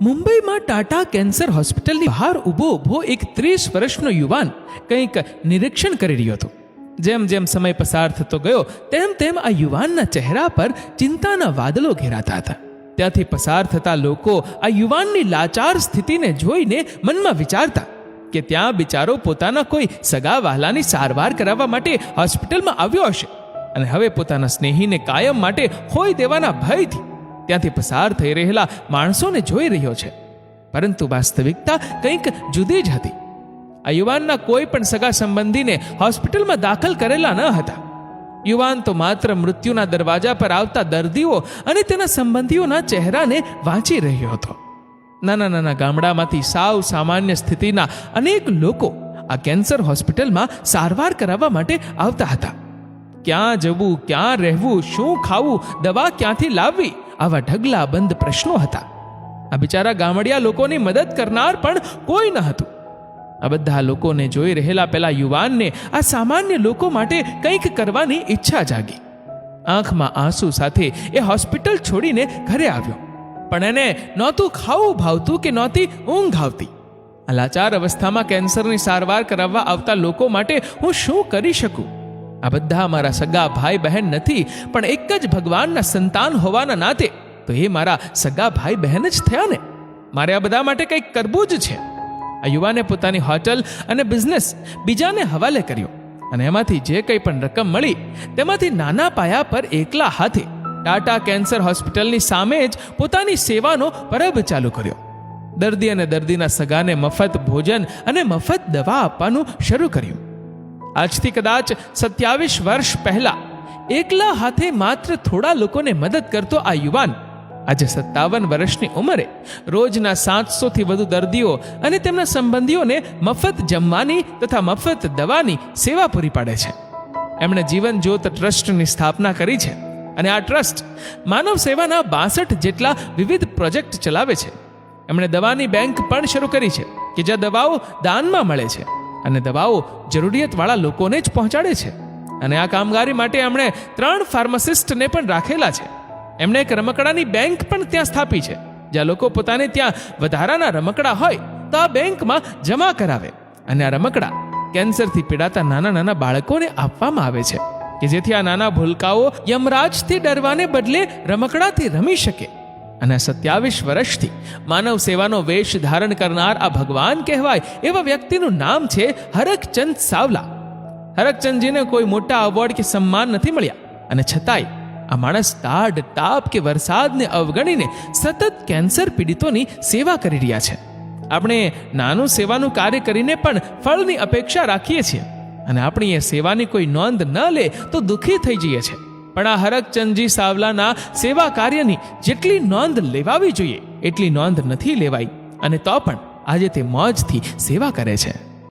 મુંબઈમાં ટાટા કેન્સર હોસ્પિટલની બહાર ઊભો ઊભો એક ત્રીસ વર્ષનો યુવાન કંઈક નિરીક્ષણ કરી રહ્યો હતો. જેમ જેમ સમય પસાર થતો ગયો, તેમ તેમ આ યુવાનના ચહેરા પર ચિંતાના વાદળો ઘેરાતા હતા. ત્યાંથી પસાર થતા લોકો આ યુવાનની લાચાર સ્થિતિને જોઈને મનમાં વિચારતા કે ત્યાં બિચારો પોતાના કોઈ સગા વહાલાની સારવાર કરાવવા માટે હોસ્પિટલમાં આવ્યો હશે અને હવે પોતાના સ્નેહીને કાયમ માટે ખોઈ દેવાના ભયથી ત્યાંથી પસાર થઈ રહેલા માણસોને જોઈ રહ્યો છે. પરંતુ વાસ્તવિકતા કંઈક જુદી જ હતી. આ યુવાનના કોઈ પણ સગા સંબંધીને હોસ્પિટલમાં દાખલ કરેલા ન હતા. યુવાન તો માત્ર મૃત્યુના દરવાજા પર આવતા દર્દીઓ અને તેના સંબંધીઓના ચહેરાને વાંચી રહ્યો હતો. નાના નાના ગામડામાંથી સાવ સામાન્ય સ્થિતિના અનેક લોકો આ કેન્સર હોસ્પિટલમાં સારવાર કરાવવા માટે આવતા હતા. ક્યાં જવું, ક્યાં રહેવું, શું ખાવું, દવા ક્યાંથી લાવવી? આવા ઢગલા બંધ પ્રશ્નો હતા. આ બિચારા ગામડિયા લોકોની મદદ કરનાર પણ કોઈ ન હતું. આ બધા લોકોને જોઈ રહેલા પેલા યુવાનને આ સામાન્ય લોકો માટે કંઈક કરવાની ઈચ્છા જાગી. આંખમાં આંસુ સાથે એ હોસ્પિટલ છોડીને ઘરે આવ્યો. પણ એને નહોતું ખાવું ભાવતું કે નહોતી ઊંઘ આવતી. આ લાચાર અવસ્થામાં કેન્સરની સારવાર કરાવવા આવતા લોકો માટે હું શું કરી શકું? આ બધા મારા સગા ભાઈ બહેન નથી, પણ એક જ ભગવાનના સંતાન હોવાના નાતે, તો એ મારા સગા ભાઈ બહેન જ થયા ને? મારે આ બધા માટે કંઈક કરવું જ છે. આ યુવાને પોતાની હોટલ અને બિઝનેસ બીજાને હવાલે કર્યો, અને એમાંથી જે કંઈ પણ રકમ મળી, તેમાંથી નાના પાયા પર એકલા હાથે ટાટા કેન્સર હોસ્પિટલની સામે જ પોતાની સેવાનો પરબ ચાલુ કર્યો. દર્દી અને દર્દીના સગાને મફત ભોજન અને મફત દવા આપવાનું શરૂ કર્યું. આજથી કદાચ સત્યાવીસ વર્ષ પહેલા એકલા હાથે માત્ર થોડા લોકોને મદદ કરતો આ યુવાન આજે સત્તાવન વર્ષની ઉંમરે રોજના સાતસોથી વધુ દર્દીઓ અને તેમના સંબંધીઓને મફત જમવાની તથા મફત દવાની સેવા પૂરી પાડે છે. એમણે જીવન જ્યોત ટ્રસ્ટની સ્થાપના કરી છે અને આ ટ્રસ્ટ માનવ સેવાના બાસઠ જેટલા વિવિધ પ્રોજેક્ટ ચલાવે છે. એમણે દવાની બેંક પણ શરૂ કરી છે કે જ્યાં દવાઓ દાનમાં મળે છે. અને દવાઓ જરૂરિયાતવાળા લોકોને જ પહોંચાડે છે. અને આ કામગીરી માટે એમણે ત્રણ ફાર્માસિસ્ટને પણ રાખેલા છે. એમણે એક રમકડાની બેંક પણ ત્યાં સ્થાપી છે. જ્યાં લોકો પોતાને ત્યાં વધારાના રમકડા હોય તો આ બેંકમાં જમા કરાવે. અને આ રમકડા કેન્સરથી પીડાતા નાના નાના બાળકોને આપવામાં આવે છે. કે જેથી આ નાના ભૂલકાઓ યમરાજથી ડરવાને બદલે રમકડાથી રમી શકે. અને સત્યાવીસ વર્ષથી માનવ સેવાનો વેશ ધારણ કરનાર આ ભગવાન કહેવાય એવા વ્યક્તિનું નામ છે હરકચંદ સાવલા. હરકચંદજીને કોઈ મોટા એવોર્ડ કે સન્માન નથી મળ્યા. અને છતાંય આ માણસ તાડ, તાપ કે વરસાદને અવગણીને સતત કેન્સર પીડિતોની સેવા કરી રહ્યા છે. આપણે નાનું સેવાનું કાર્ય કરીને પણ ફળની અપેક્ષા રાખીએ છીએ. અને આપણી એ સેવાની કોઈ નોંધ ન લે તો દુઃખી થઈ જઈએ છે પણ આ હરકચંદજી સાવલાના સેવા કાર્યની જેટલી નોંધ લેવાવી જોઈએ, એટલી નોંધ નથી લેવાઈ. અને તો પણ આજે તે મોજથી સેવા કરે છે.